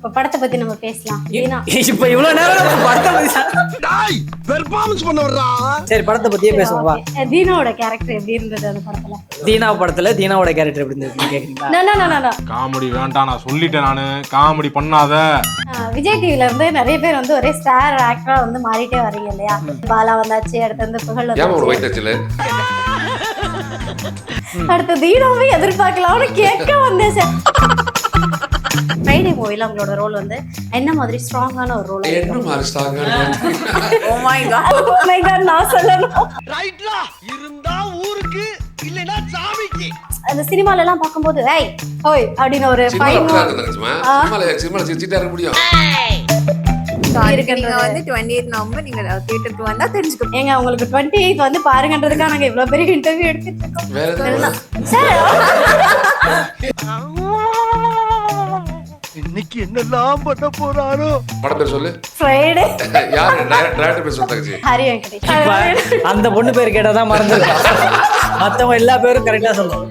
இப்ப படத்தை பத்தி நம்ம பேசலாம். இப்ப இவ்வளவு நேரம் படத்தை பத்தி சா- டாய் பெர்ஃபார்மன்ஸ் பண்ண வர்றா சரி படத்தை பத்தியே பேசுவோம் வா. தீனாவோட கேரக்டர் எப்படி இருந்தது அந்த படத்துல? தீனா படத்துல தீனாவோட கேரக்டர் எப்படி இருந்தது கேக்குறீங்களா. காமெடி வேண்டாம் நான் சொல்லிட்டேன் நானு. காமெடி பண்ணாத. விஜய் டிவில இருந்து நிறைய பேர் வந்து ஒரே ஸ்டார் ஆக்டரா வந்து மாறிட்டே வரீங்க இல்லையா? பாலா வந்தாச்சு அடுத்து வந்து புகழ் வயிற்றுல அடுத்து தீனாவை எதிர்பார்க்கலாம்னு கேட்க வந்தேன் சார். ஃப்ரைடே மூவில அவங்களோட ரோல் வந்து என்ன மாதிரி ஸ்ட்ராங்கான ஒரு ரோல் என்ன மாதிரி ஸ்ட்ராங்கா நான் சொல்லணும். ரைட்லா இருந்தா ஊருக்கு இல்லைன்னா சாமிக்கு. அந்த சினிமால எல்லாம் பார்க்கும்போது ஏய் ஓய் அப்படின்னு ஒரு ஃபைன் சினிமால சினிமால சிரிச்சிட்டா இருக்க முடியும். நீங்க வந்து டுவெண்ட்டி எயிட் நவம்பர் நீங்க தியேட்டருக்கு வந்தா தெரிஞ்சுக்க ஏங்க உங்களுக்கு டுவெண்ட்டி எயிட் வந்து பாருங்கன்றதுக்காக நாங்க இவ்வளவு பெரிய இன்டர்வியூ எடுத்துட்டு இருக்கோம். இன்னைக்கு என்னெல்லாம் பண்ண போறாரோ? படம் பேர் சொல்லு. ஃப்ரைடே யாரு? டேரக்டர் பேர் சொல்லு தங்கச்சி. ஹரி வெங்கடேஷ் அந்த பொண்ணு பேர் கேட்டாதான் மறந்துருக்கான் மத்தவங்க எல்லா பேரும் கரெக்டா சொல்லுவாங்க.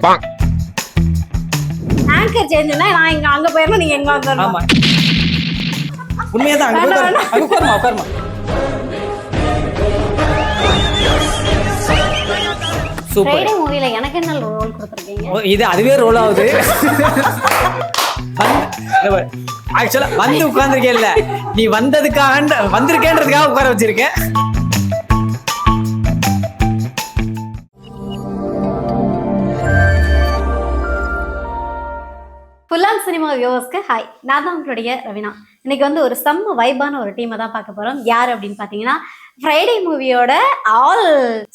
ஆங்கர் சேஞ்சுனா நான் இங்க அங்க போயிடணும் நீங்க எங்க வந்துடணும் ஆமா. உண்மையாதான் அங்க போய் உட்காரு. அங்க உட்காருமா உட்காருமா. சூப்பர். ஃப்ரைடே மூவில எனக்கு என்ன ரோல் கொடுத்துருக்கீங்க? இது அதுவே ரோல் ஆகுது. ஆக்சுவலா வந்து உட்கார்ந்துருக்கேன்ல. நீ வந்ததுக்காக வந்திருக்கேன்றதுக்காக உட்கார வச்சிருக்கேன் புல்லால் சினிமா வியூவர்ஸ்க்கு ஹாய் நான் தான் உங்களுடைய ரவினா. இன்னைக்கு வந்து ஒரு செம்ம வைபான ஒரு டீமை தான் பார்க்க போறோம். யார் அப்படின்னு பார்த்தீங்கன்னா ஃப்ரைடே மூவியோட ஆல்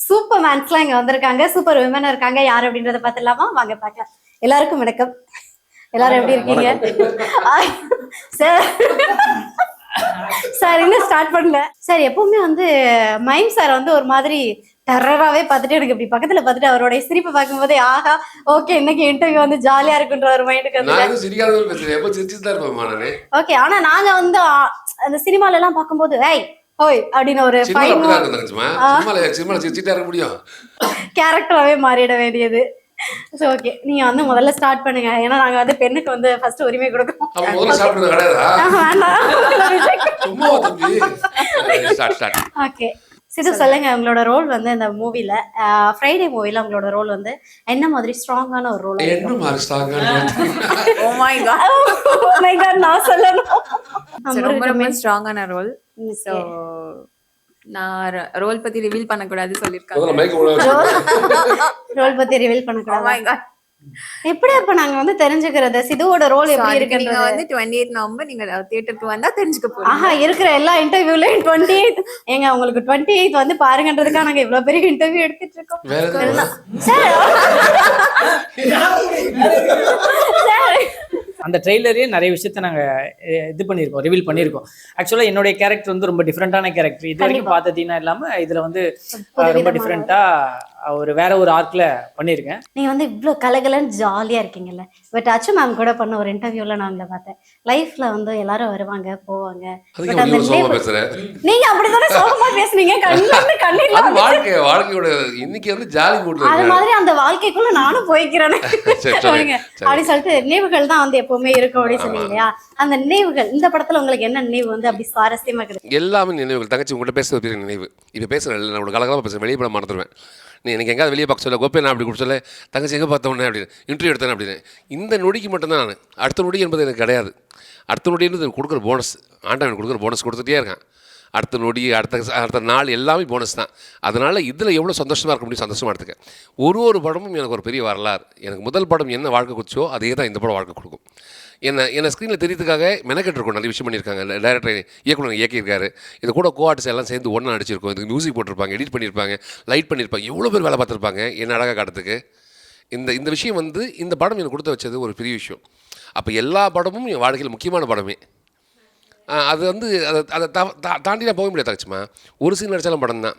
சூப்பர் மேன்ஸ்லாம் இங்கே வந்திருக்காங்க. சூப்பர் விமன் இருக்காங்க. யார் அப்படின்றத பார்த்துலாமா வாங்க பார்க்கலாம். எல்லாருக்கும் வணக்கம். எல்லாரும் எப்படி இருக்கீங்க? சார் சார் இன்னும் ஸ்டார்ட் பண்ணல. சார் எப்பவுமே வந்து மைம் சார் வந்து ஒரு மாதிரி டெரராகவே பார்த்துட்டு எனக்கு இப்படி பக்கத்துல பார்த்துட்டு அவருடைய சிரிப்பை பார்க்கும்போதே ஆஹா ஓகே இன்னைக்கு இன்டர்வியூ வந்து ஜாலியா இருக்குன்ற ஒரு மைண்டுக்கு வந்து ஓகே ஆனா நாங்க வந்து அந்த சினிமால எல்லாம் பார்க்கும்போது ஏய் ஓய் அப்படின்னு ஒரு சினிமால சினிமால சிரிச்சிட்டா இருக்க முடியும். கேரக்டராகவே மாறிட வேண்டியது. ஸோ ஓகே நீங்க வந்து முதல்ல ஸ்டார்ட் பண்ணுங்க. ஏன்னா நாங்க வந்து பெண்ணுக்கு வந்து ஃபர்ஸ்ட் உரிமை கொடுக்கணும் ஓகே சிது சொல்லுங்க உங்களோட ரோல் வந்து இந்த மூவில ஃப்ரைடே மூவில உங்களோட ரோல் வந்து என்ன மாதிரி ஸ்ட்ராங்கான ஒரு ரோல் என்ன மாதிரி ஸ்ட்ராங்கா ஓ மை காட் Oh நான் சொல்லணும். ரொம்ப ரொம்ப ஸ்ட்ராங்கான ரோல் Okay. நான் ரோல் பத்தி ரிவீல் பண்ணக்கூடாது மைக் ரோல் பத்தி ரிவீல் பண்ணக்கூடாது? மை காட் எப்படி அப்ப நாங்க வந்து தெரிஞ்சுக்கிறது? சிதுவோட ரோல் எப்படி நீங்க இருக்குன்றது? வந்து டுவெண்ட்டி எயிட் நவம்பர் நீங்க தியேட்டருக்கு வந்தா தெரிஞ்சுக்க போறீங்க. ஆஹா இருக்கிற எல்லா இன்டர்வியூலயும் டுவெண்ட்டி எயிட் ஏங்க உங்களுக்கு டுவெண்ட்டி எயிட் வந்து பாருங்கன்றதுக்காக நாங்க இவ்வளவு பெரிய இன்டர்வியூ எடுத்துட்டு இருக்கோம். சார். அந்த ட்ரெய்லரே நிறைய விஷயத்த நாங்க அஹ், இது பண்ணியிருக்கோம் ரிவீல் பண்ணியிருக்கோம் ஆக்சுவலா என்னுடைய கேரக்டர் வந்து ரொம்ப டிஃப்ரெண்டான கேரக்டர் இது வரைக்கும் கண்டிப்பா. பார்த்ததீங்கன்னா இல்லாம இதுல வந்து ரொம்ப புதுவிதமான- டிஃப்ரெண்டா ஒரு வேற ஒரு ஆர்க்ல பண்ணியிருக்கேன் நீங்க வந்து இவ்ளோ கலகலன்னு ஜாலியா இருக்கீங்கல்ல. பட் அச்சு மேம் கூட பண்ண ஒரு இன்டர்வியூல நான் உங்களை பார்த்தேன். லைஃப்ல வந்து எல்லாரும் வருவாங்க போவாங்க. அந்த நீங்க அப்படித்தானே சோகமா பேசுனீங்க? அது வந்துச்சு. வாழ்க்கை வாழ்க்கையோட இன்னைக்கு வந்து ஜாலி மூட்ல அது மாதிரி அந்த வாழ்க்கைக்குள்ள நானும் போய்க்கிறேன். சரி, சரி, சொல்லுங்க. சரி. அப்படி சொல்லிட்டு நினைவுகள் தான் வந்து எப்பவுமே இருக்கும் அப்படின்னு சொன்னீங்க இல்லையா? அந்த நினைவுகள் இந்த படத்துல உங்களுக்கு என்ன நினைவு வந்து அப்படி சுவாரஸ்யமா இருக்குது? எல்லாமே நினைவுகள். தங்கச்சி உங்கள்கிட்ட பேசுறது நினைவு? இப்போ பேசுகிறேன் இல்லை நான் கலகலமாக பேசுகிறேன் வெளியே போட மறந்துடுவேன் நீ எனக்கு எங்கேயாவது வெளியே பார்க்க சொல்ல கோப்பை நான் அப்படி கொடுக்க சொல்ல தங்கச்சி எங்கே பார்த்தோன்னே அப்படின்னு இன்டர்வியூ எடுத்தேன் அப்படின்னு. இந்த நொடிக்கு மட்டும்தான் நான் அடுத்த நொடி என்பது எனக்கு கிடையாது. அடுத்த நொடின்றது கொடுக்குற போனஸ் ஆண்டவன் கொடுக்குற போனஸ் கொடுத்துட்டே இருக்கான். அடுத்த நொடி அடுத்த அடுத்த நாள் எல்லாமே போனஸ் தான். அதனால் இதில் எவ்வளோ சந்தோஷமாக இருக்க முடியும் சந்தோஷமாக எடுத்துக்க. ஒரு ஒரு படமும் எனக்கு ஒரு பெரிய வரலாறு. எனக்கு முதல் படம் என்ன வாழ்க்கை கொடுத்தோ அதே தான் இந்த படம் வாழ்க்கை கொடுக்கும். என்னை என்னை ஸ்க்ரீனில் தெரியறதுக்காக மெனக்கெட்டிருக்கோம் நிறைய விஷயம் பண்ணியிருக்காங்க. டேரக்டர் இயக்குனர் இயக்கியிருக்காரு. இது கூட கோஆர்ட்ஸ் எல்லாம் சேர்ந்து ஒன்றா நடிச்சிருக்கோம். இதுக்கு மியூசிக் போட்டிருப்பாங்க எடிட் பண்ணியிருப்பாங்க லைட் பண்ணியிருப்பாங்க. எவ்வளோ பேர் வேலை பார்த்துருப்பாங்க? என்ன அழகாக காட்டுறதுக்கு? இந்த இந்த விஷயம் வந்து இந்த படம் எனக்கு கொடுத்து வச்சது ஒரு பெரிய விஷயம். அப்போ எல்லா படமும் என் வாழ்க்கையில் முக்கியமான படமே. அது வந்து அதை அதை தா- தா- தாண்டி நான் போக முடியாது தங்கச்சிமா ஒரு சீன் நடித்தாலும் படம் தான்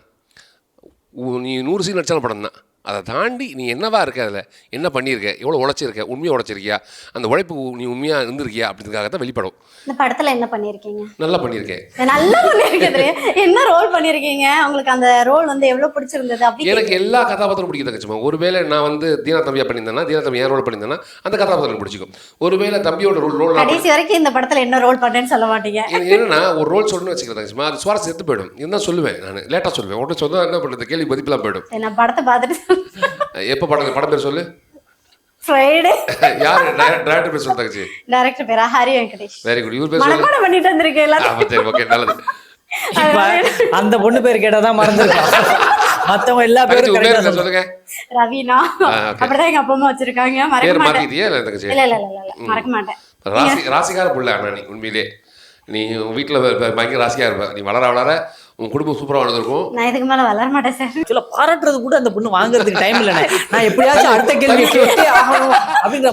நீ நூறு சீன் நடித்தாலும் படம் தான் அதை தாண்டி நீ என்னவா இருக்க அதில்? என்ன பண்ணியிருக்க? எவ்வளோ உழைச்சிருக்க? உண்மையாக உழைச்சிருக்கியா? அந்த உழைப்பு நீ உண்மையாக இருந்திருக்கியா? அப்படின்றதுக்காக தான் வெளிப்படும். இந்த படத்துல என்ன பண்ணிருக்கீங்க நல்லா பண்ணியிருக்கேன். நல்லா பண்ணிருக்கிறது என்ன ரோல் பண்ணிருக்கீங்க உங்களுக்கு அந்த ரோல் வந்து எவ்வளவு பிடிச்சிருந்தது? அப்படி எனக்கு எல்லா கதாபாத்திரம் பிடிக்கும் தங்கச்சிமா ஒருவேளை நான் வந்து தீனா தம்பியா பண்ணியிருந்தேன்னா தீனா தம்பி ஏன் ரோல் பண்ணியிருந்தேன்னா அந்த கதாபாத்திரம் பிடிச்சிக்கும். ஒருவேளை தம்பியோட ரோல் ரோல் கடைசி வரைக்கும் இந்த படத்துல என்ன ரோல் பண்ணேன்னு சொல்ல மாட்டீங்க. என்னன்னா ஒரு ரோல் சொல்லணும்னு வச்சுக்கிறேன் தங்கச்சிமா அது சுவாரஸ்யம் எடுத்து போயிடும். இருந்தால் சொல்லுவேன் நான். லேட்டாக சொல்லுவேன். உடனே சொன்னா என்ன பண்ணுறது கேள்வி பதிப்பெல்லாம் போயிடும். நான் படத்தை பார்த்துட்டு எப்போ படம் படம் பேர் சொல்லு? ஃப்ரைடே யார்? டேரக்டர் பேர் சொல்லு தங்கச்சி. டைரக்டர் பேரா? ஹரி வெங்கடேஷ். வெரி குட் இவர் பேர் சொல்லு. மனப்பாடம் பண்ணிட்டு வந்திருக்கேன் ஆமாம் சரி ஓகே நல்லது. அந்த பொண்ணு பேர் கேட்டாதான் மறந்துருக்கான் மத்தவங்க எல்லா பேரும் என்ன சொல்லுங்க. ரவீனா. அப்படிதான் எங்க அப்பா அம்மா வச்சிருக்காங்க. மறக்க மாட்டேன். இல்லை தங்கச்சி? இல்ல இல்ல இல்ல மறக்க மாட்டேன். ராசி ராசிக்கார புள்ள அண்ணா நீ உண்மையிலே. நீ உன் வீட்டில் பயங்கர ராசியாக இருப்ப. நீ வளர வளர உன் குடும்பம் சூப்பராக வளர்ந்துருக்கும். நான் இதுக்கு மேல வளர மாட்டேன் சார். ஆக்சுவலா பாராட்டுறது கூட அந்த பொண்ணு வாங்குறதுக்கு டைம் இல்லைண்ணே. நான் எப்படியாச்சும் அடுத்த கேள்வி கேட்டே ஆகணும் அப்படிங்கிற.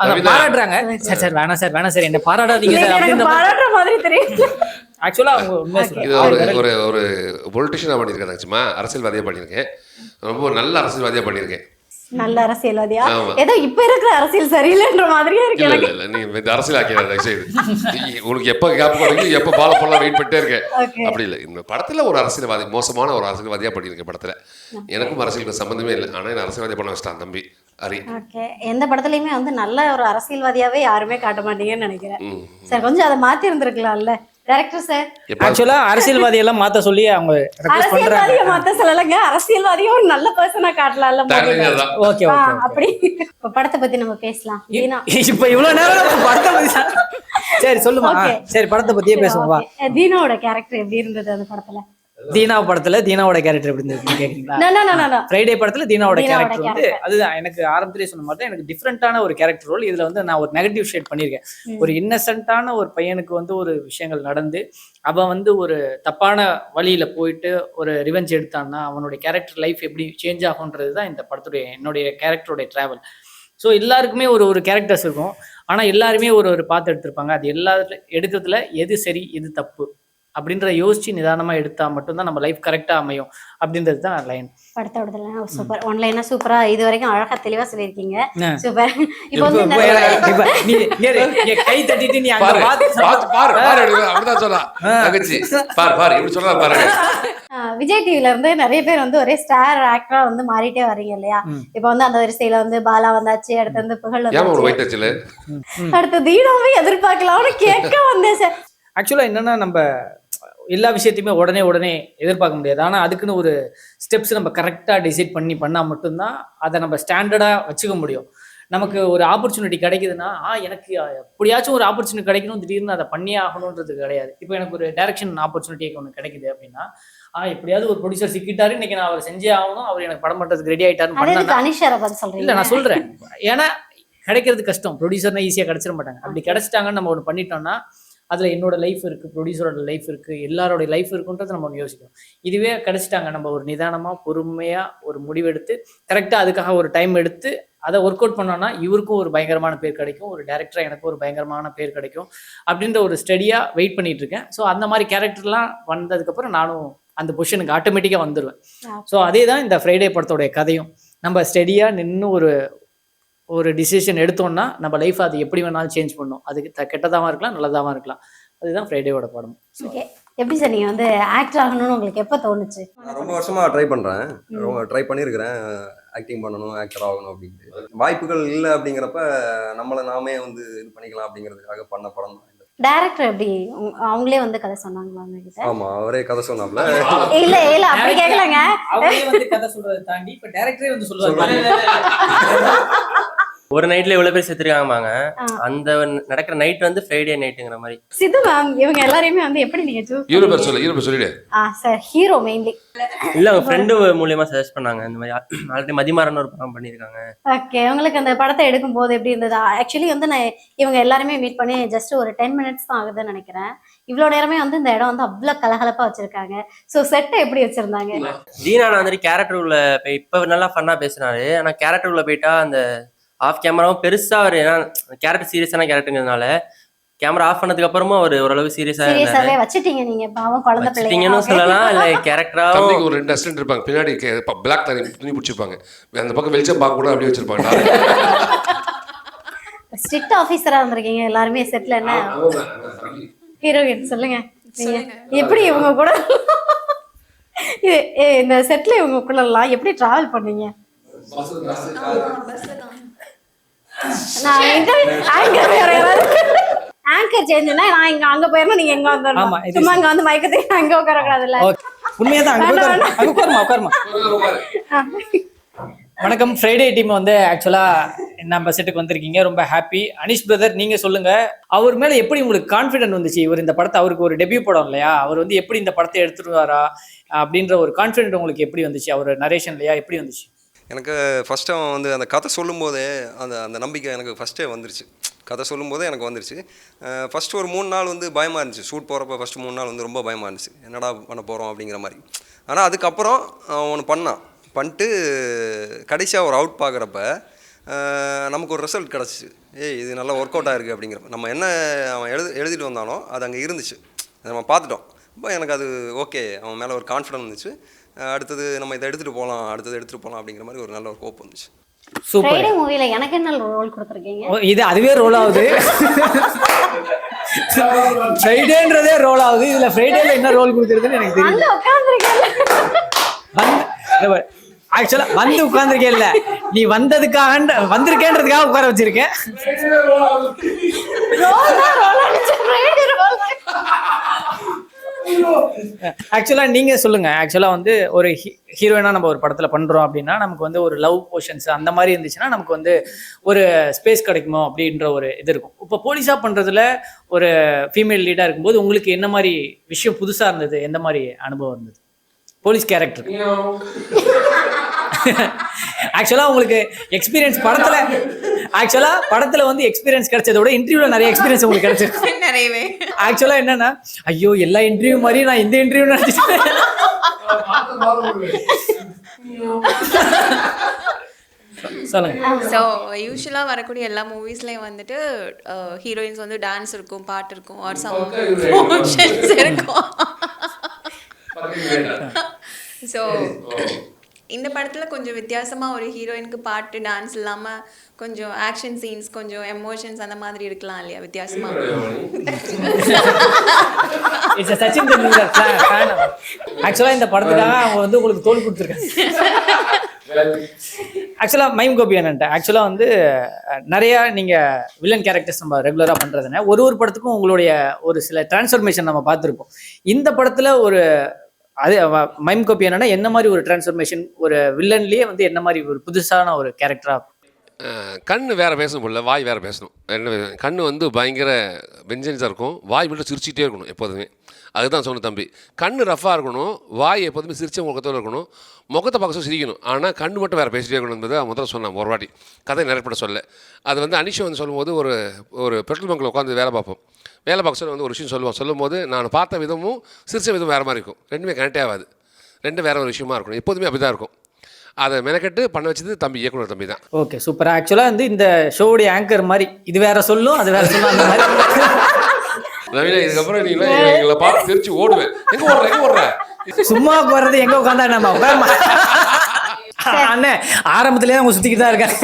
அதை ரவிதா. பாராட்டுறாங்க. சார் சார் வேணாம் சார் வேணாம் சார் என்ன பாராட்டாதீங்க சார் பாராட்டுற மாதிரி தெரியும் ஆக்சுவலா இது ஒரு ஒரு ஒரு பொலிட்டிஷியனாக பண்ணியிருக்கேன் தங்கச்சிமா அரசியல்வாதியாக பண்ணியிருக்கேன். ரொம்ப நல்ல அரசியல்வாதியாக பண்ணியிருக்கேன். நல்ல அரசியல்வாதியா. ஏதோ இப்ப இருக்கிற அரசியல் சரியில்லைன்ற மாதிரியே இருக்கு இல்லை இல்லை நீ இந்த அரசியல் ஆக்கிறார் உனக்கு எப்போ கேப் கிடைக்கும் எப்போ பால போலாம் வெயிட் பண்ணிட்டே இருக்கேன் Okay. அப்படி இல்லை. இந்த படத்தில் ஒரு அரசியல்வாதி மோசமான ஒரு அரசியல்வாதியாக பண்ணியிருக்கேன் படத்தில். எனக்கும் அரசியலுக்கு சம்மந்தமே இல்லை. ஆனால் என்ன அரசியல்வாதியாக பண்ண வச்சிட்டான் தம்பி ஹரி. ஓகே எந்த படத்துலயுமே வந்து நல்ல ஒரு அரசியல்வாதியாவே யாருமே காட்ட மாட்டீங்கன்னு நினைக்கிறேன். சார் கொஞ்சம் அதை மாத்தி இருந்திருக்கலாம்ல. டைரக்டர் சார் ஆக்சுவலா அரசியல்வாதி எல்லாம் மாத்த சொல்லி அவங்க ரெக்வஸ்ட் பண்றாங்க. அரசியல்வாதிய மாத்த சொல்லலைங்க. அரசியல்வாதியும் ஒரு நல்ல பர்சனா காட்டலாம்ல ஓகே ஓகே அப்படி. இப்ப படத்தை பத்தி நம்ம பேசலாம். தீனா இப்ப இவ்வளவு நேரம் படத்தை பத்தி சரி சொல்லுமா. சரி படத்தை பத்தியே பேசுவோம். தீனாவோட கேரக்டர் எப்படி இருந்தது அந்த படத்துல? தீனா படத்துல தீனாவோட கேரக்டர் எப்படி இருந்தது கேக்குறீங்களா. ஃப்ரைடே படத்துல தீனாவோட கேரக்டர் வந்து அதுதான். எனக்கு ஆரம்பத்திலே சொன்ன மாதிரி எனக்கு டிஃப்ரெண்டான ஒரு கேரக்டர் ரோல் இதுல வந்து நான் ஒரு நெகட்டிவ் ஷேட் பண்ணியிருக்கேன். ஒரு இன்னசென்ட்டான ஒரு பையனுக்கு வந்து ஒரு விஷயங்கள் நடந்து அவன் வந்து ஒரு தப்பான வழியில போயிட்டு ஒரு ரிவெஞ்ச் எடுத்தான்னா அவனுடைய கேரக்டர் லைஃப் எப்படி சேஞ்ச் ஆகுன்றது தான் இந்த படத்துடைய என்னுடைய கேரக்டருடைய டிராவல் ஸோ எல்லாருக்குமே ஒரு ஒரு கேரக்டர்ஸ் இருக்கும். ஆனா எல்லாருமே ஒரு ஒரு பார்த்து எடுத்திருப்பாங்க. அது எல்லா எடுக்கிறதுல எது சரி எது தப்பு? அப்படின்றத யோசிச்சு நிதானமா எடுத்தா மட்டும்தான் நம்ம லைஃப் கரெக்டா அமையும். அப்படின்றது தான் லைன் படத்தோடதுல சூப்பர் ஒன்லைனா சூப்பரா இது வரைக்கும் அழகா தெளிவா சொல்லியிருக்கீங்க. சூப்பர் இப்போ வந்து கை தட்டிட்டு நீ அங்க பார்த்து பாரு பாரு அப்படி அப்படிதான் சொன்னா தங்கச்சி பாரு பாரு இப்படி சொல்றா பாரு விஜய் டிவில இருந்து நிறைய பேர் வந்து ஒரே ஸ்டார் ஆக்டரா வந்து மாறிட்டே வர்றீங்க இல்லையா? ம். இப்போ வந்து அந்த வரிசையில வந்து பாலா வந்தாச்சு அடுத்து வந்து புகழ் வந்தாச்சு. அடுத்து தீனாவே எதிர்பார்க்கலாம்னு கேட்க வந்தேன் சார். ஆக்சுவலா என்னன்னா நம்ம எல்லா விஷயத்தையுமே உடனே உடனே எதிர்பார்க்க முடியாது. ஆனா அதுக்குன்னு ஒரு ஸ்டெப்ஸ் நம்ம கரெக்டா டிசைட் பண்ணி பண்ணா மட்டும்தான் அதை நம்ம ஸ்டாண்டர்டா வச்சுக்க முடியும். நமக்கு ஒரு ஆப்பர்ச்சுனிட்டி கிடைக்குதுன்னா ஆ எனக்கு எப்படியாச்சும் ஒரு ஆப்பர்ச்சுனிட்டி கிடைக்கணும். திடீர்னு அதை பண்ணியே ஆகணுன்றது கிடையாது. இப்போ எனக்கு ஒரு டைரக்ஷன் ஆப்பர்ச்சுனிட்டி ஒன்று கிடைக்குது அப்படின்னா ஆ எப்படியாவது ஒரு ப்ரொடியூசர் சிக்கிட்டாரு. இன்னைக்கு நான் அவர் செஞ்சே ஆகணும். அவர் எனக்கு படம் பண்றதுக்கு ரெடி ஆயிட்டாருன்னு இல்ல நான் சொல்றேன். ஏன்னா கிடைக்கிறது கஷ்டம். ப்ரொடியூசர்னா ஈஸியா கிடைச்சிட மாட்டாங்க. அப்படி கிடைச்சிட்டாங்கன்னு நம்ம ஒன்று பண்ணிட்டோம்னா அதுல என்னோட லைஃப் இருக்கு ப்ரொடியூசரோட லைஃப் இருக்கு எல்லாரோட லைஃப் இருக்குன்றது நம்ம ஒன்று யோசிக்கணும். இதுவே கிடைச்சிட்டாங்க. நம்ம ஒரு நிதானமா பொறுமையா ஒரு முடிவெடுத்து கரெக்டா அதுக்காக ஒரு டைம் எடுத்து அதை ஒர்க் அவுட் பண்ணோம்னா இவருக்கும் ஒரு பயங்கரமான பேர் கிடைக்கும். ஒரு டேரக்டரா எனக்கும் ஒரு பயங்கரமான பேர் கிடைக்கும். அப்படின்ற ஒரு ஸ்டடியா வெயிட் பண்ணிட்டு இருக்கேன். ஸோ அந்த மாதிரி கேரக்டர்லாம் வந்ததுக்கப்புறம் நானும் அந்த பொசிஷனுக்கு ஆட்டோமேட்டிக்காக வந்துடுவேன் ஸோ அதே தான் இந்த ஃப்ரைடே படத்தோடைய கதையும். நம்ம ஸ்டெடியாக நின்று ஒரு ஒரு டிசிஷன் எடுத்தோம்னா நம்ம லைஃப் அது எப்படி வேணாலும் சேஞ்ச் பண்ணும். அதுக்கு கெட்டதாகவும் இருக்கலாம் நல்லதாகவும் இருக்கலாம். அதுதான் ஃப்ரைடேவோட படம். ஓகே எப்படி சார் நீங்க வந்து ஆக்டர் ஆகணும்னு உங்களுக்கு எப்ப தோணுச்சு? நான் ரொம்ப வருஷமா ட்ரை பண்றேன். ரொம்ப ட்ரை பண்ணியிருக்கிறேன் ஆக்டிங் பண்ணணும் ஆக்டர் ஆகணும் அப்படின்ட்டு. வாய்ப்புகள் இல்லை அப்படிங்கிறப்ப நம்மளை நாமே வந்து இது பண்ணிக்கலாம் அப்படிங்கிறதுக்காக பண்ண படம் தான். டைரக்டர் எப்படி? அவங்களே வந்து கதை சொன்னாங்களா உங்ககிட்ட ஆமா அவரே கதை சொன்னாப்ல. இல்ல இல்ல அப்படி கேட்கலங்க அவங்களே வந்து கதை சொல்றதை தாண்டி இப்போ டேரக்டரே வந்து சொல்லுவாங்க ஒரு நைட்ல இவ்வளவு பேர் செத்துருக்காங்கம்பாங்க. ஆ. அந்த நடக்கிற நைட் வந்து ஃப்ரைடே நைட்டுங்கிற மாதிரி. சித்து மேம் இவங்க எல்லாரையுமே வந்து எப்படி நீங்க சூஸ் ஹீரோ பேர் சொல்லு ஹீரோ பேர் சொல்லிடு. ஆ சார் ஹீரோ மெயின்லி இல்ல அவங்க ஃப்ரெண்டு மூலியமா சஜஸ்ட் பண்ணாங்க. இந்த மாதிரி ஆல்ரெடி மதிமாறன் ஒரு படம் பண்ணியிருக்காங்க. ஓகே உங்களுக்கு அந்த படத்தை எடுக்கும் போது எப்படி இருந்தது? ஆக்சுவலி வந்து நான் இவங்க எல்லாருமே மீட் பண்ணி ஜஸ்ட் ஒரு டென் மினிட்ஸ் தான் ஆகுதுன்னு நினைக்கிறேன். இவ்வளோ நேரமே வந்து இந்த இடம் வந்து அவ்வளோ கலகலப்பா வச்சிருக்காங்க. ஸோ செட்டை எப்படி வச்சிருந்தாங்க? தீனா நான் வந்துட்டு கேரக்டர் உள்ள போய் இப்ப நல்லா ஃபன்னா பேசுனாரு. ஆனா கேரக்டர் உள்ள போயிட்டா அந்த ஆஃப் கேமராவும் பெருசா அவர் ஏன்னா கேரக்டர் சீரியஸான கேரக்டருங்கிறதுனால கேமரா ஆஃப் பண்ணதுக்கு அப்புறமா அவர் ஓரளவு சீரியஸா இருந்தாரு. சீரியஸாவே வச்சுட்டீங்க நீங்க பாவம் குழந்தை வச்சிட்டீங்கன்னு பிள்ளைங்க சொல்லலாம் இல்ல தம்பிக்கு ஒரு ரெண்டு அசிஸ்டன்ட் இருப்பாங்க பின்னாடி பிளாக் தனி துணி பிடிச்சிருப்பாங்க அந்த பக்கம் வெளிச்சம் பார்க்க கூட அப்படியே வச்சிருப்பாங்க. ஸ்ட்ரிக்ட் ஆபீசரா இருந்திருக்கீங்க எல்லாருமே செட்ல என்ன? ஹீரோயின் சொல்லுங்க. எப்படி இவங்க கூட? இது ஏ, இந்த செட்ல இவங்க கூட எல்லாம் எப்படி டிராவல் பண்ணீங்க? நான் ஆங்கர் வேற ஆங்கர் சேஞ்சுனா நான் இங்க அங்க போயிடணும் நீங்க எங்க வந்துடணும் சும்மா இங்க வந்து மயக்கத்துக்கு அங்க உட்கார கூடாதுல்ல உண்மையா தான் அங்க உட்காருமா உட்காருமா? வணக்கம். ஃப்ரைடே டீம் வந்து ஆக்சுவலா நம்ம செட்டுக்கு வந்திருக்கீங்க. ரொம்ப ஹாப்பி அனிஷ் பிரதர் நீங்க சொல்லுங்க. அவர் மேல எப்படி உங்களுக்கு கான்ஃபிடென்ட் வந்துச்சு? இவர் இந்த படத்தை அவருக்கு ஒரு டெபியூ படம் இல்லையா? அவர் வந்து எப்படி இந்த படத்தை எடுத்துட்டு வரா அப்படின்ற ஒரு கான்ஃபிடென்ட் உங்களுக்கு எப்படி வந்துச்சு? அவர் நரேஷன்லையா எப்படி வந்துச்சு? எனக்கு ஃபஸ்ட்டு அவன் வந்து அந்த கதை சொல்லும்போதே அந்த அந்த நம்பிக்கை எனக்கு ஃபஸ்ட்டே வந்துருச்சு. கதை சொல்லும்போதே எனக்கு வந்துருச்சு. ஃபஸ்ட்டு ஒரு மூணு நாள் வந்து பயமாக இருந்துச்சு. ஷூட் போகிறப்ப ஃபஸ்ட்டு மூணு நாள் வந்து ரொம்ப பயமாக இருந்துச்சு. என்னடா பண்ண போகிறோம் அப்படிங்கிற மாதிரி. ஆனால் அதுக்கப்புறம் அவன் ஒன்று பண்ணான். பண்ணிட்டு கடைசியாக ஒரு அவுட் பார்க்குறப்ப நமக்கு ஒரு ரிசல்ட் கிடச்சிச்சு. ஏய் இது நல்லா ஒர்க் அவுட் ஆகிருக்கு அப்படிங்கிறப்ப நம்ம என்ன அவன் எழுது எழுதிட்டு வந்தானோ அது அங்கே இருந்துச்சு. அதை நம்ம பார்த்துட்டோம். இப்போ எனக்கு அது ஓகே அவன் மேலே ஒரு கான்ஃபிடன்ஸ் இருந்துச்சு. அடுத்தது நம்ம இதை எடுத்துகிட்டு போகலாம் அடுத்தது எடுத்துகிட்டு போகலாம் அப்படிங்கிற மாதிரி ஒரு நல்ல ஒரு ஹோப் வந்துச்சு. சூப்பர். மூவில எனக்கு என்ன ரோல் கொடுத்துருக்கீங்க? இது அதுவே ரோல் ஆகுது. ஃப்ரைடேன்றதே ரோல் ஆகுது. இதுல ஃப்ரைடேல என்ன ரோல் கொடுத்துருக்குன்னு எனக்கு உட்காந்துருக்கேன் வந்து ஆக்சுவலா வந்து உட்கார்ந்திருக்கே இல்ல. நீ வந்ததுக்காக வந்திருக்கேன்றதுக்காக உட்கார வச்சிருக்கேன். ரோல் தான் ரோல் அடிச்சு ஃப்ரைடே ரோல் ஆக்சுவலா நீங்க சொல்லுங்க. ஆக்சுவலா வந்து ஒரு ஹீரோயினா நம்ம ஒரு படத்துல பண்றோம் அப்படின்னா நமக்கு வந்து ஒரு லவ் போர்ஷன்ஸ் அந்த மாதிரி இருந்துச்சுன்னா நமக்கு வந்து ஒரு ஸ்பேஸ் கிடைக்குமோ அப்படின்ற ஒரு இது இருக்கும். இப்போ போலீஸா பண்றதுல ஒரு ஃபீமேல் லீடா இருக்கும்போது உங்களுக்கு என்ன மாதிரி விஷயம் புதுசா இருந்தது? எந்த மாதிரி அனுபவம் இருந்தது? போலீஸ் கேரக்டர் ஆக்சுவலா உங்களுக்கு எக்ஸ்பீரியன்ஸ் படத்துல ஆக்சுவலா படத்துல வந்து எக்ஸ்பீரியன்ஸ் கிடைச்சதை விட இன்டர்வியூல நிறைய எக்ஸ்பீரியன்ஸ் உங்களுக்கு கிடைச்சிருக்கு. நிறையவே. ஆக்சுவலா என்னன்னா ஐயோ எல்லா இன்டர்வியூ மாதிரி நான் இந்த இன்டர்வியூ நினைச்சிட்டேன். சொல்லுங்க. ஸோ யூஸ்வலாக வரக்கூடிய எல்லா மூவிஸ்லேயும் வந்துட்டு ஹீரோயின்ஸ் வந்து டான்ஸ் இருக்கும் பாட்டு இருக்கும் ஆர் சம் இருக்கும். ஸோ இந்த படத்தில் கொஞ்சம் வித்தியாசமாக ஒரு ஹீரோயினுக்கு பாட்டு டான்ஸ் இல்லாமல் கொஞ்சம் ஆக்ஷன் சீன்ஸ் கொஞ்சம் எமோஷன்ஸ் அந்த மாதிரி இருக்கலாம் இல்லையா? வித்தியாசமாக இட்ஸ் சச்சின் தெண்டுல்கர் ஃபேன் ஆக்சுவலா இந்த படத்துக்காக அவங்க வந்து உங்களுக்கு தோல் கொடுத்துருக்காங்க. ஆக்சுவலாக மைம் கோபி என்னன்ட்டு ஆக்சுவலாக வந்து நிறையா நீங்கள் வில்லன் கேரக்டர்ஸ் நம்ம ரெகுலராக பண்ணுறதுனா ஒரு ஒரு படத்துக்கும் உங்களுடைய ஒரு சில டிரான்ஸ்ஃபர்மேஷன் நம்ம பார்த்துருப்போம். இந்த படத்தில் ஒரு அது மைம் கோபி என்னன்னா என்ன மாதிரி ஒரு டிரான்ஸ்ஃபர்மேஷன் ஒரு வில்லன்லேயே வந்து என்ன மாதிரி ஒரு புதுசான ஒரு கேரக்டராக கண் வேற பேசணும் போல வாய் வேற பேசணும். என்ன கண்ணு வந்து பயங்கர வெஞ்சன்ஸாக இருக்கும். வாய் மட்டும் சிரிச்சிட்டே இருக்கணும் எப்போதுமே. அதுதான் சொன்ன தம்பி. கண் ரஃபாக இருக்கணும் வாய் எப்போதுமே சிரிச்ச முகத்தோடு இருக்கணும். முகத்தை பார்க்க சிரிக்கணும். ஆனால் கண் மட்டும் வேறு பேசிட்டே இருக்கணும் என்பதை முதல்ல சொன்னான் ஒரு வாட்டி. கதை நிறைப்பட சொல்ல. அது வந்து அனிஷா வந்து சொல்லும்போது ஒரு ஒரு பெட்ரோல் பங்கில் உட்காந்து வேலை பார்ப்போம். வேலை பார்க்க சொல்ல வந்து ஒரு விஷயம் சொல்லுவோம் சொல்லும்போது நான் பார்த்த விதமும் சிரிச்ச விதமும் வேறு மாதிரி இருக்கும். ரெண்டுமே கனெக்டே ஆகாது. ரெண்டும் வேறு ஒரு விஷயமா இருக்கணும். எப்போதுமே அப்படி தான் இருக்கும். அதை மெனக்கெட்டு பண்ண வச்சது தம்பி இயக்குனர் தம்பி தான். ஓகே சூப்பர் ஆக்சுவலாக வந்து இந்த ஷோவுடைய ஆங்கர் மாதிரி இது வேற சொல்லும் அது வேற சொல்லும் ரவினா இதுக்கப்புறம் நீ எங்களை பார்த்து தெரிச்சு ஓடுவேன். எங்க ஓடுற எங்க ஓடுற? சும்மா உட்கார்றது எங்க உட்காந்தா நம்ம உட்காரமா அண்ணன் ஆரம்பத்திலேயே அவங்க சுத்திக்கிட்டு தான் இருக்காங்க.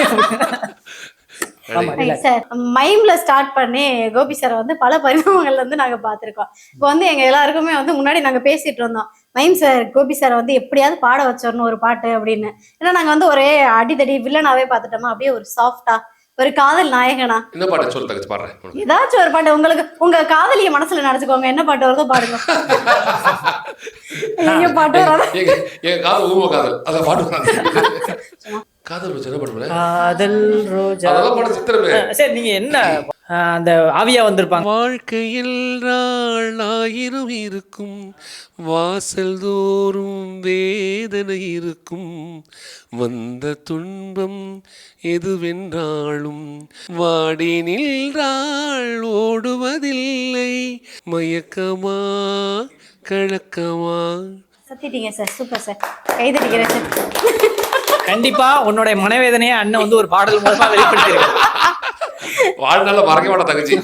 சார். மைம்ல ஸ்டார்ட் பண்ணி கோபி சார் வந்து பல பரிணாமங்கள்ல வந்து நாங்க பார்த்திருக்கோம். இப்போ வந்து எங்க எல்லாருக்குமே வந்து முன்னாடி நாங்க பேசிட்டு இருந்தோம். மைம் சார் கோபி சார் வந்து எப்படியாவது பாட வச்சிடணும் ஒரு பாட்டு அப்படின்னு. ஏன்னா நாங்க வந்து ஒரே அடிதடி வில்லனாவே பார்த்துட்டோமா? அப்படியே ஒரு சாஃப்டா ஒரு காதல் நாயகனா? என்ன பாட்டு சொல்லு தங்கச்சி பாடுறேன் ஏதாச்சும் ஒரு பாட்டு உங்களுக்கு உங்க காதலிய மனசுல நினைச்சுக்கோங்க. என்ன பாட்டு வருதோ பாடுங்க. எங்க பாட்டு வராது? எங்க காதல் ஊம காதல். அத பாட்டு. காதல் வச்சு என்ன காதல் ரோஜா. அதெல்லாம் பாட சித்திரமே. சரி நீங்க என்ன? அந்த ஆவியா வந்திருப்பாங்க. வாழ்க்கையில் நாள் ஆயிரம் இருக்கும். வாசல் தோறும் வேதனை இருக்கும். வந்த துன்பம் எதுவென்றாலும் வாடி நின்றாள் ஓடுவதில்லை. மயக்கமா கழக்கமா சத்திட்டீங்க சார் சூப்பர் சார் கைதடிக்கிறேன் சார் கண்டிப்பா உன்னுடைய மனவேதனையை அண்ணன் வந்து ஒரு பாடல் மூலமா வெளிப்படுத்திருக்காங்க வாழ்நாள மறக்க மாட்டேன் தங்கச்சி.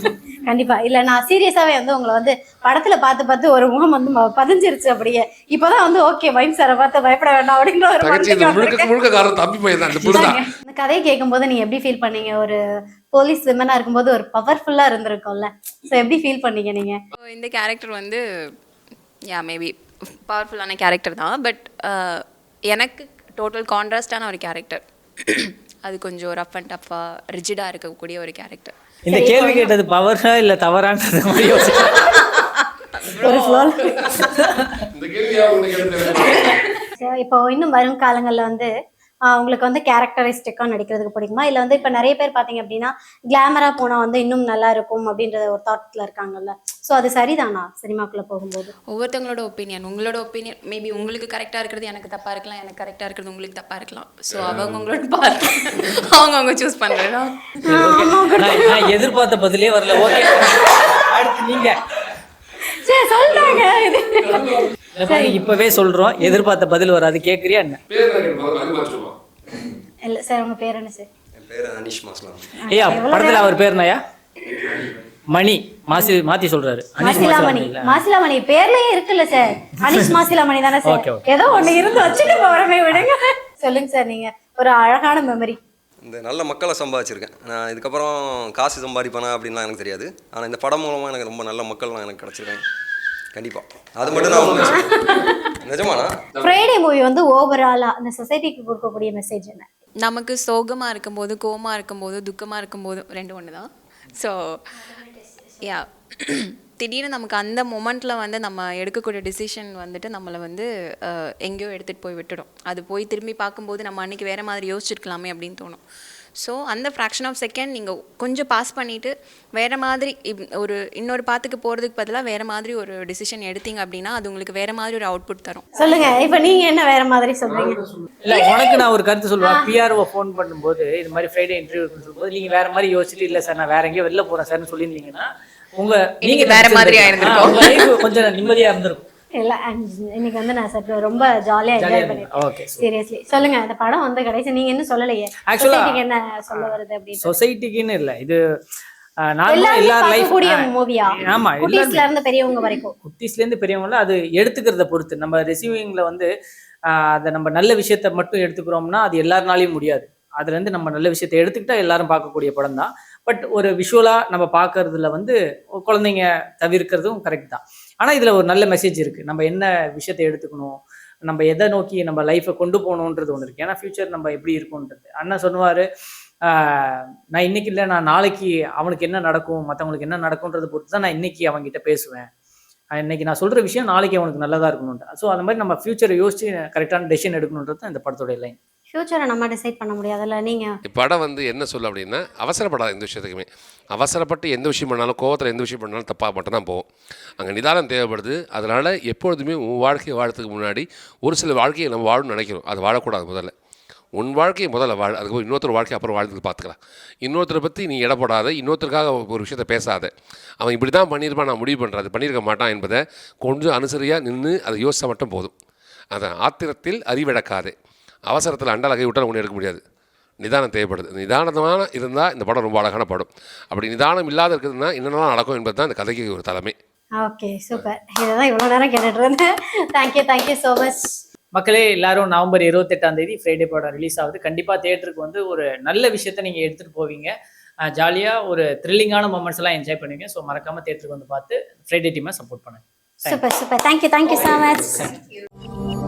கண்டிப்பா. இல்ல நான் சீரியஸாவே வந்து உங்களை வந்து படத்துல பார்த்து பார்த்து ஒரு முகம் வந்து பதிஞ்சிருச்சு அப்படியே. இப்பதான் வந்து ஓகே வைம் சாரை பார்த்து பயப்பட வேண்டாம் அப்படின்ற ஒரு தங்கச்சி இந்த கதையை கேட்கும்போது நீங்க எப்படி ஃபீல் பண்ணீங்க? ஒரு போலீஸ் விமனா இருக்கும்போது ஒரு பவர்ஃபுல்லா இருந்திருக்கும்ல. சோ எப்படி ஃபீல் பண்ணீங்க நீங்க? இந்த கேரக்டர் வந்து யா மேபி பவர்ஃபுல்லான கேரக்டர் தான் பட் எனக்கு டோட்டல் கான்ட்ராஸ்டான ஒரு கேரக்டர் அது கொஞ்சம் ரஃப் அண்ட் டஃப்பாக ரிஜிடாக இருக்கக்கூடிய ஒரு கேரக்டர் இந்த கேள்வி கேட்டது பவரா இல்ல தவறான்றது மாதிரி இப்போ இன்னும் வரும் காலங்கள்ல வந்து உங்களுக்கு வந்து கேரக்டரிஸ்டிக்கா நடிக்கிறதுக்கு பிடிக்குமா? இல்ல வந்து இப்ப நிறைய பேர் பாத்தீங்க அப்படின்னா கிளாமரா போனா வந்து இன்னும் நல்லா இருக்கும் அப்படின்ற ஒரு தாட்ல இருக்காங்கல்ல. சோ அது சரிதானா சினிமாக்குள்ள போகும்போது? ஒவ்வொருத்தவங்களோட ஒப்பீனியன் உங்களோட ஒப்பீனியன் மேபி உங்களுக்கு கரெக்டாக இருக்கிறது எனக்கு தப்பாக இருக்கலாம் எனக்கு கரெக்டாக இருக்கிறது உங்களுக்கு தப்பாக இருக்கலாம். ஸோ அவங்க உங்களோட பார்த்து அவங்க அவங்க சூஸ் பண்ணுறதா நான் எதிர்பார்த்த பதிலே வரல. ஓகே அடுத்து நீங்க. சரி சொல்றாங்க. இப்பவே சொல்றோம். எதிர்பார்த்த பதில் வராது. கேக்குறியா என்ன? பேர் அறிமுகம் இல்ல சார் உங்க பேர் என்ன சார்? என் பேர் அனீஷ் மாஸ்லாம். ஐயா படத்துல அவர் பேர் என்னய்யா? மணி மாசி மாத்தி சொல்றாரு. மாசிலாமணி. மாசிலாமணி. பேர்லயே இருக்குல்ல சார். அனிஷ் மாசிலாமணி தானே சார். ஏதோ ஒண்ணு இருந்து வச்சுட்டு போறமே விடுங்க. சொல்லுங்க சார் நீங்க. ஒரு அழகான மெமரி இந்த நல்ல மக்களை சம்பாதிச்சிருக்கேன். நான் இதுக்கப்புறம் காசு சம்பாதிப்பேனா அப்படின்லாம் எனக்கு தெரியாது. ஆனால் இந்த படம் மூலமாக எனக்கு ரொம்ப நல்ல மக்கள்லாம் எனக்கு கிடச்சிருக்காங்க. கண்டிப்பாக அது மட்டும் நான் சொல்றேன். நிஜமாண்ணா? ஃப்ரைடே மூவி வந்து ஓவராலா அந்த சொசைட்டிக்கு கொடுக்கக்கூடிய மெசேஜ் என்ன? நமக்கு சோகமாக இருக்கும்போது கோவமாக இருக்கும்போது துக்கமாக இருக்கும்போது ரெண்டு ஒன்று தான் ஸோ யா திடீர்னு நமக்கு அந்த மொமெண்ட்டில் வந்து நம்ம எடுக்கக்கூடிய டிசிஷன் வந்துட்டு நம்மளை வந்து எங்கேயோ எடுத்துகிட்டு போய் விட்டுடும். அது போய் திரும்பி பார்க்கும்போது நம்ம அன்றைக்கி வேறு மாதிரி யோசிச்சிருக்கலாமே அப்படின்னு தோணும். ஸோ அந்த ஃப்ராக்ஷன் ஆஃப் செகண்ட் நீங்கள் கொஞ்சம் பாஸ் பண்ணிவிட்டு வேறு மாதிரி இப்- ஒரு இன்னொரு பாத்துக்கு போகிறதுக்கு பதிலாக வேறு மாதிரி ஒரு டிசிஷன் எடுத்தீங்க அப்படின்னா அது உங்களுக்கு வேறு மாதிரி ஒரு அவுட்புட் தரும். சொல்லுங்க இப்ப நீங்க என்ன வேற மாதிரி சொல்றீங்க? இல்ல உனக்கு நான் ஒரு கருத்து சொல்லுவேன் பிஆர்ஓ ஃபோன் பண்ணும்போது இது மாதிரி ஃப்ரைடே இன்டர்வியூ சொல்லும்போது நீங்க வேற மாதிரி யோசிச்சுட்டு இல்ல சார் நான் வேற எங்கேயோ வெளில போறேன் சார்னு சொல்லியிருந்தீங்கன்னா உங்க இன்னைக்கு வேற மாதிரி ஆயிருந்திருக்கும். கொஞ்சம் நிம்மதியா இருந்திருக்கும். And இன்னைக்கு வந்து நான் சார் ரொம்ப ஜாலியா என்ஜாய் பண்ணிருக்கேன் சீரியஸ்லி சொல்லுங்க அந்த படம் வந்து கடைசி நீங்க என்ன சொல்லலையே. சொசைட்டிக்கு என்ன சொல்ல வருது அப்படின்னு சொசைட்டிக்குன்னு இல்ல இது குட்டீஸ்ல இருந்து பெரியவங்க வரைக்கும். குட்டீஸ்ல இருந்து பெரியவங்கள அது எடுத்துக்கிறத பொறுத்து. நம்ம ரிசீவிங்ல வந்து அதை நம்ம நல்ல விஷயத்த மட்டும் எடுத்துக்கிறோம்னா அது எல்லாருனாலையும் முடியாது. அதுல இருந்து நம்ம நல்ல விஷயத்த எடுத்துக்கிட்டா எல்லாரும் பார்க்கக்கூடிய படம் தான். பட் ஒரு விஷுவலா நம்ம பார்க்கறதுல வந்து குழந்தைங்க தவிர்க்கிறதும் கரெக்ட் தான். ஆனால் இதில் ஒரு நல்ல மெசேஜ் இருக்குது நம்ம என்ன விஷயத்தை எடுத்துக்கணும்? நம்ம எதை நோக்கி நம்ம லைஃப்பை கொண்டு போகணுன்றது ஒன்று இருக்குது ஏன்னா ஃபியூச்சர் நம்ம எப்படி இருக்கும்ன்றது. அண்ணன் சொன்னுவாரு நான் இன்னைக்கு இல்லை நான் நாளைக்கு அவனுக்கு என்ன நடக்கும்? மற்றவங்களுக்கு என்ன நடக்கும்ன்றது பொறுத்து தான் நான் இன்னைக்கு அவங்ககிட்ட பேசுவேன். இன்னைக்கு நான் சொல்கிற விஷயம் நாளைக்கு அவனுக்கு நல்லதாக இருக்கணும்ட்டு ஸோ அந்த மாதிரி நம்ம ஃப்யூச்சரை யோசிச்சு கரெக்டான டெசிஷன் எடுக்கணுன்றது தான் இந்த படத்துடைய லைன் ஃபியூச்சரை நம்ம டிசைட் பண்ண முடியாதுல்ல நீங்கள் படம் வந்து என்ன சொல்ல அப்படின்னா அவசரப்படாத எந்த விஷயத்துக்குமே. அவசரப்பட்டு எந்த விஷயம் பண்ணாலும் கோவத்தில் எந்த விஷயம் பண்ணாலும் தப்பாக மட்டும்தான் போகும். அங்கே நிதானம் தேவைப்படுது. அதனால் எப்பொழுதுமே உன் வாழ்க்கையை வாழறதுக்கு முன்னாடி ஒரு சில வாழ்க்கையை நம்ம வாழணும்னு நினைக்கிறோம் அது வாழக்கூடாது முதல்ல. உன் வாழ்க்கையை முதல்ல வாழ் அதுக்கு இன்னொருத்தர் வாழ்க்கை அப்புறம் வாழ்ந்துட்டு பார்த்துக்கலாம். இன்னொருத்தரை பற்றி நீ இடப்படாத இன்னொருத்தருக்காக ஒரு விஷயத்த பேசாத. அவன் இப்படி தான் பண்ணியிருப்பான் நான் முடிவு பண்ணுறது பண்ணியிருக்க மாட்டான் என்பதை கொஞ்சம் அனுசரியாக நின்று அதை யோசிச்சா மட்டும் போதும். அதை ஆத்திரத்தில் அறிவிடக்காது. அவசரத்தில் அண்டலகை விட்டால் ஒன்று எடுக்க முடியாது. நிதானம் தேவைப்படுது. நிதானமான இருந்தால் இந்த படம் ரொம்ப அழகான படம். அப்படி நிதானம் இல்லாத இருக்குதுன்னா என்னென்னலாம் நடக்கும் என்பது தான் இந்த கதைக்கு ஒரு தலைமை. Okay super. இதுதான் இவ்வளவு நேரம் கேட்டுட்டு இருந்தேன். தேங்க்யூ தேங்க்யூ ஸோ மச் மக்களே எல்லாரும் நவம்பர் இருபத்தெட்டாம் தேதி ஃப்ரைடே படம் ரிலீஸ் ஆகுது. கண்டிப்பாக தேட்டருக்கு வந்து ஒரு நல்ல விஷயத்தை நீங்கள் எடுத்துகிட்டு போவீங்க. ஜாலியாக ஒரு த்ரில்லிங்கான மூமெண்ட்ஸ் எல்லாம் என்ஜாய் பண்ணுவீங்க. ஸோ மறக்காமல் தேட்டருக்கு வந்து பார்த்து ஃப்ரைடே டீமை சப்போர்ட் பண்ணுங்க. Super super thank you thank you so much